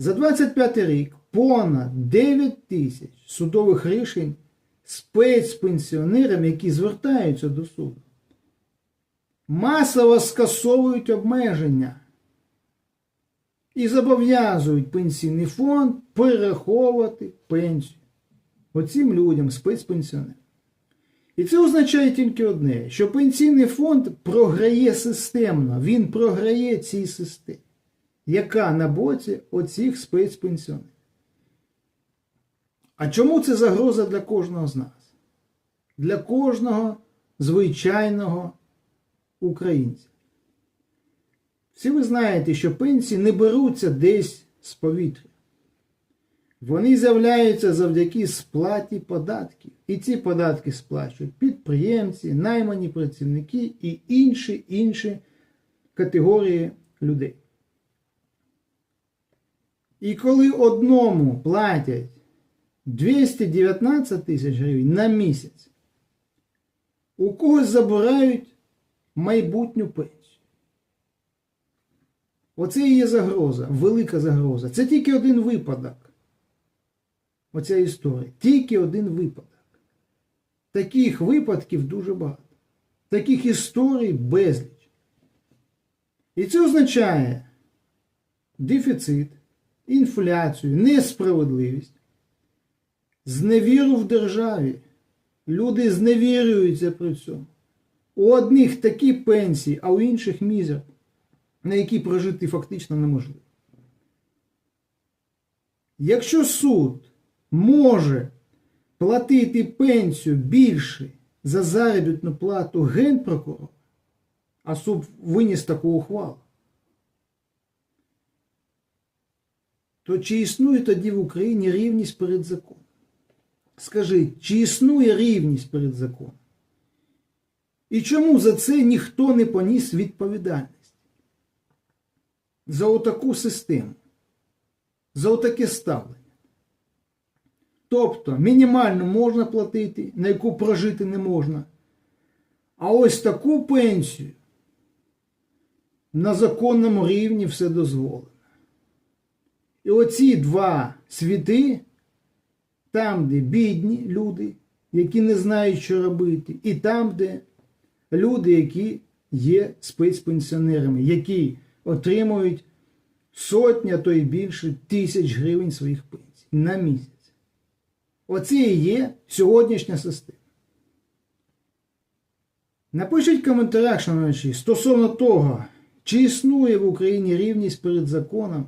За 25 рік понад 9 тисяч судових рішень спецпенсіонерам, які звертаються до суду. Масово скасовують обмеження і зобов'язують пенсійний фонд перераховувати пенсію оцим людям, спецпенсіонерам. І це означає тільки одне, що пенсійний фонд програє системно, він програє цій системі, яка на боці оцих спецпенсіонерів. А чому це загроза для кожного з нас? Для кожного звичайного українця. Всі ви знаєте, що пенсії не беруться десь з повітря. Вони з'являються завдяки сплаті податків. І ці податки сплачують підприємці, наймані працівники і інші інші категорії людей. І коли одному платять 219 тисяч гривень на місяць, у когось забирають майбутню пенсію. Оце і є загроза, велика загроза. Це тільки один випадок. Оця історія. Тільки один випадок. Таких випадків дуже багато. Таких історій безліч. І це означає дефіцит, інфляцію, несправедливість, зневіру в державі. Люди зневірюються при цьому. У одних такі пенсії, а у інших мізер, на які прожити фактично неможливо. Якщо суд може платити пенсію більше за заробітну плату генпрокурора, а суд виніс таку ухвалу, то чи існує тоді в Україні рівність перед законом? Скажіть, чи існує рівність перед законом? І чому за це ніхто не поніс відповідальність? За отаку систему, за отаке ставлення. Тобто мінімально можна платити, на яку прожити не можна. А ось таку пенсію на законному рівні все дозволено. І оці два світи, там, де бідні люди, які не знають, що робити, і там, де люди, які є спецпенсіонерами, які отримують сотня, то й більше тисяч гривень своїх пенсій на місяць. Оце і є сьогоднішня система. Напишіть в коментарях, шановні, стосовно того, чи існує в Україні рівність перед законом.